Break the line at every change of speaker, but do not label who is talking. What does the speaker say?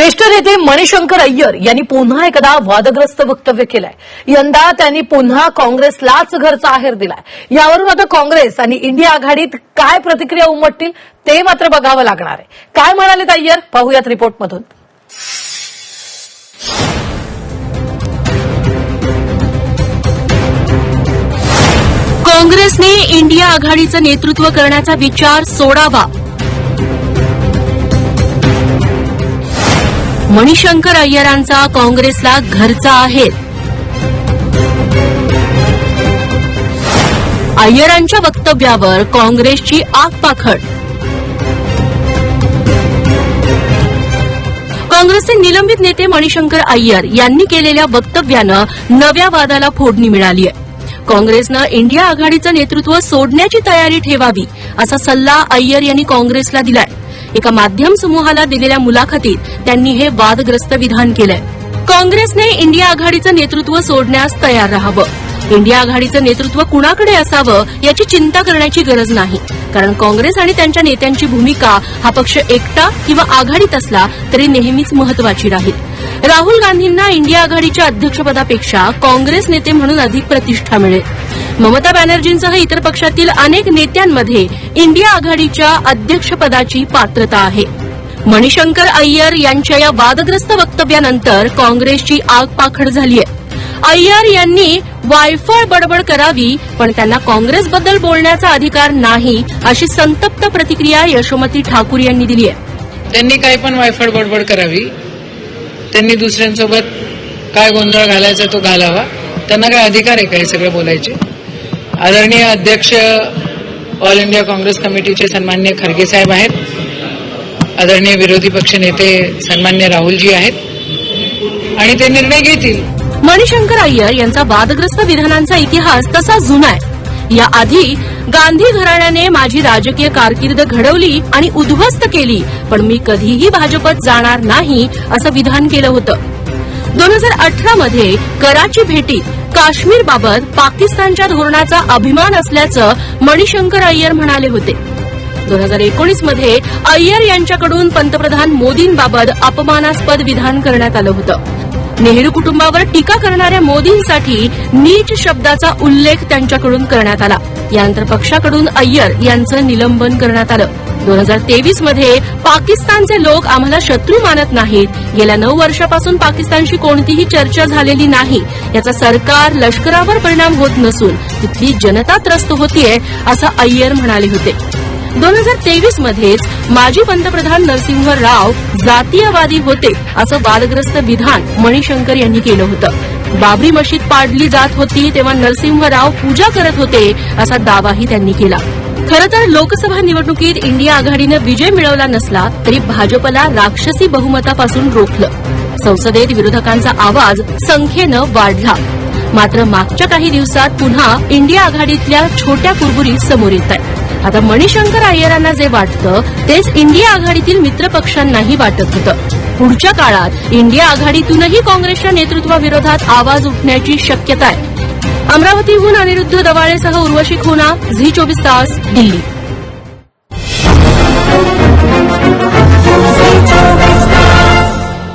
ज्येष्ठ नेते मणिशंकर अय्यर यांनी पुन्हा एकदा वादग्रस्त वक्तव्य केलंय. यंदा त्यांनी पुन्हा काँग्रेसलाच घरचा आहेर दिलाय. यावरून आता काँग्रेस आणि इंडिया आघाडीत काय प्रतिक्रिया उमटतील ते मात्र बघावं लागणार आहे. काय म्हणालेत अय्यर? पाहूयात रिपोर्टमधून.
काँग्रेसने इंडिया आघाडीचं नेतृत्व करण्याचा विचार सोडावा. मणिशंकर अय्यरांचा काँग्रेसला घरचा आहे अय्यरांच्या वक्तव्यावर काँग्रेसची आगपाखड काँग्रेसचे निलंबित नेते मणिशंकर अय्यर यांनी केलेल्या वक्तव्यानं नव्या वादाला फोडणी मिळाली आहे. काँग्रेसनं इंडिया आघाडीचं नेतृत्व सोडण्याची तयारी ठेवावी असा सल्ला अय्यर यांनी काँग्रेसला दिलाय. एका माध्यम समूहाला दिलेल्या मुलाखतीत त्यांनी हे वादग्रस्त विधान केलंय. काँग्रेसने इंडिया आघाडीचं नेतृत्व सोडण्यास तयार राहावं. इंडिया आघाडीचं नेतृत्व कुणाकडे असावं याची चिंता करण्याची गरज नाही. कारण काँग्रेस आणि त्यांच्या नेत्यांची भूमिका हा पक्ष एकटा किंवा आघाडीत असला तरी नेहमीच महत्वाची राहील. राहुल गांधींना इंडिया आघाडीच्या अध्यक्षपदापेक्षा काँग्रेस नेते म्हणून अधिक प्रतिष्ठा मिळेल. ममता बॅनर्जींसह इतर पक्षातील अनेक नेत्यांमध्ये इंडिया आघाडीच्या अध्यक्षपदाची पात्रता आहे. मणिशंकर अय्यर यांच्या या वादग्रस्त वक्तव्यानंतर काँग्रेसची आगपाखड झाली आहे अय्यर यांनी वायफळ बडबड करावी पण त्यांना काँग्रेसबद्दल बोलण्याचा अधिकार नाही अशी संतप्त प्रतिक्रिया यशोमती ठाकूर यांनी दिली आहे
त्यांनी काही पण वायफळ बडबड करावी त्यांनी दुसऱ्यांसोबत काय गोंधळ घालायचा तो घालावा. त्यांना काय अधिकार आहे काय हे सगळं बोलायचे? आदरणीय अध्यक्ष ऑल इंडिया काँग्रेस कमिटीचे सन्मान्य खरगे साहेब आहेत. आदरणीय विरोधी पक्ष नेते सन्मान्य राहुलजी आहेत. आणि ते निर्णय घेतील.
मणिशंकर अय्यर यांचा वादग्रस्त विधानांचा इतिहास तसा जुना आहे. याआधी गांधी घराण्याने माझी राजकीय कारकीर्द घडवली आणि उद्ध्वस्त केली पण मी कधीही भाजपत जाणार नाही असं विधान केलं होतं. दोन हजार अठरा मध्ये कराची भेटीत काश्मीरबाबत पाकिस्तानच्या धोरणाचा अभिमान असल्याचं मणिशंकर अय्यर म्हणाले होते. दोन हजार एकोणीसमध्ये अय्यर यांच्याकडून पंतप्रधान मोदींबाबत अपमानास्पद विधान करण्यात आलं होतं. नेहरू कुटुंबावर टीका करणाऱ्या मोदींसाठी नीच शब्दाचा उल्लेख त्यांच्याकडून करण्यात आला. यानंतर पक्षाकडून अय्यर यांचं निलंबन करण्यात आलं. दोन हजार तेवीसमध्ये पाकिस्तानचे लोक आम्हाला शत्रू मानत नाहीत. गेल्या नऊ वर्षापासून पाकिस्तानशी कोणतीही चर्चा झालेली नाही. याचा सरकार लष्करावर परिणाम होत नसून तिथली जनता त्रस्त होतीये असं अय्यर म्हणाले होते. दोन हजार तेवीस मध्येच माजी पंतप्रधान नरसिंह राव जातीयवादी होते असं वादग्रस्त विधान मणिशंकर यांनी केलं होतं. बाबरी मशीद पाडली जात होती तेव्हा नरसिंह राव पूजा करत होते असा दावाही त्यांनी केला. खरं तर लोकसभा निवडणुकीत इंडिया आघाडीनं विजय मिळवला नसला तरी भाजपला राक्षसी बहुमतापासून रोखलं. संसदेत विरोधकांचा आवाज संख्येनं वाढला. मात्र मागच्या काही दिवसात पुन्हा इंडिया आघाडीतल्या छोट्या कुरबुरी समोर येत आहेत आता मणिशंकर अय्यरांना जे वाटतं तेच इंडिया आघाडीतील मित्रपक्षांनाही वाटत होतं. पुढच्या काळात इंडिया आघाडीतूनही काँग्रेसच्या नेतृत्वाविरोधात आवाज उठण्याची शक्यता आहे. अमरावतीहून अनिरुद्ध दवाळेसह उर्वशी खुना झी चोवीस तास दिल्ली.